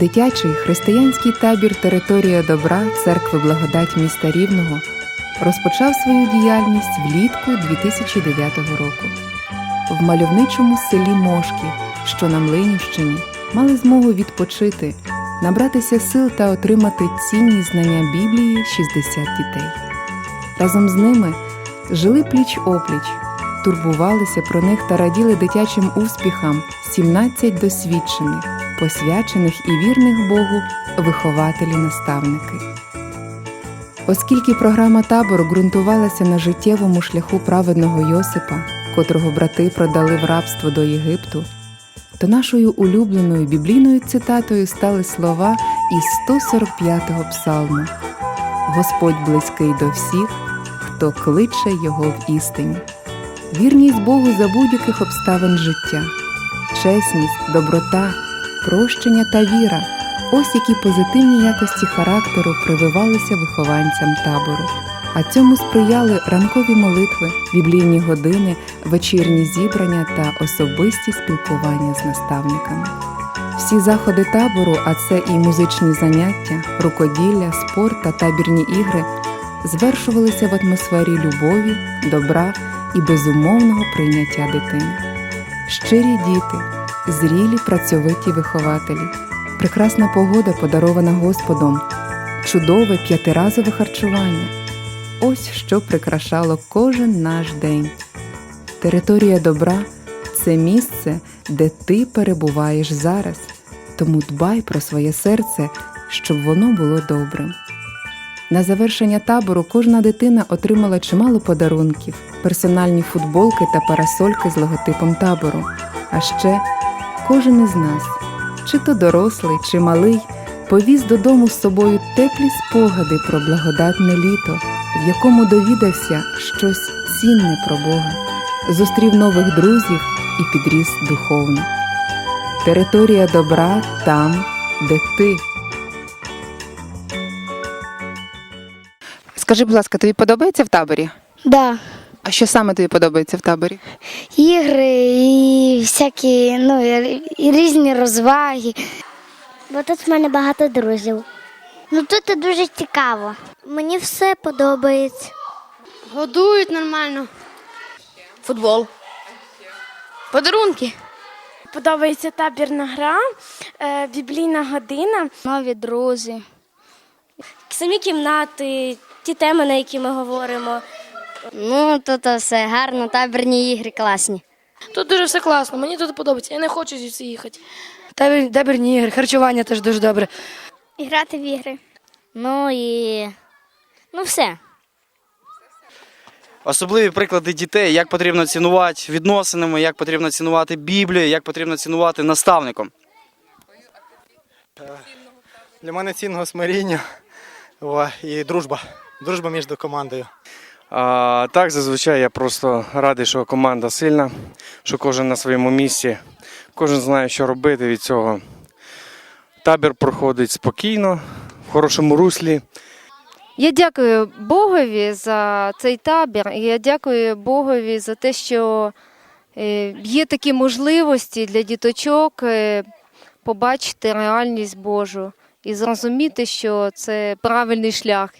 Дитячий християнський табір Територія добра церкви Благодать міста Рівного розпочав свою діяльність влітку 2009 року. В мальовничому селі Мошків, що на Млинівщині, мали змогу відпочити, набратися сил та отримати цінні знання Біблії 60 дітей. Разом з ними жили пліч опліч, турбувалися про них та раділи дитячим успіхам 17 досвідчених, посвячених і вірних Богу вихователі-наставники. Оскільки програма табору ґрунтувалася на життєвому шляху праведного Йосипа, котрого брати продали в рабство до Єгипту, то нашою улюбленою біблійною цитатою стали слова із 145-го псалму Господь близький до всіх, хто кличе його в істині. Вірність Богу за будь-яких обставин життя, чесність, доброта, прощення та віра ось які позитивні якості характеру прививалися вихованцям табору. А цьому сприяли ранкові молитви, біблійні години, вечірні зібрання та особисті спілкування з наставниками. Всі заходи табору, а це і музичні заняття, рукоділля, спорт та табірні ігри, звершувалися в атмосфері любові, добра і безумовного прийняття дитини. Щирі діти, зрілі працьовиті вихователі, прекрасна погода, подарована Господом, чудове п'ятиразове харчування. Ось що прикрашало кожен наш день. Територія добра це місце, де ти перебуваєш зараз, тому дбай про своє серце, щоб воно було добрим. На завершення табору кожна дитина отримала чимало подарунків, персональні футболки та парасольки з логотипом табору. А ще кожен із нас, чи то дорослий, чи малий, повіз додому з собою теплі спогади про благодатне літо, в якому довідався щось цінне про Бога, зустрів нових друзів і підріс духовно. Територія добра там, де ти. Скажи, будь ласка, тобі подобається в таборі? Да. А що саме тобі подобається в таборі? Ігри і всякі, ну, і різні розваги. Бо тут в мене багато друзів. Ну тут дуже цікаво. Мені все подобається. Годують нормально. Футбол. Подарунки. Подобається табірна гра, е, біблійна година. Нові друзі. Самі кімнати, ті теми, на які ми говоримо. Ну, тут все гарно, табірні ігри класні. Тут дуже все класно, мені тут подобається. Я не хочу звідси їхати. Табір, табірні ігри, харчування теж дуже добре. І грати в ігри. Ну і ну все. Особливі приклади дітей, як потрібно цінувати відносинами, як потрібно цінувати Біблію, як потрібно цінувати наставником. Для мене цінного смиріння о, і дружба. Дружба між командою. А, так, зазвичай я просто радий, що команда сильна, що кожен на своєму місці, кожен знає, що робити від цього. Табір проходить спокійно, в хорошому руслі. Я дякую Богові за цей табір. і Я дякую Богові за те, що е, є такі можливості для діточок е, побачити реальність Божу і зрозуміти, що це правильний шлях.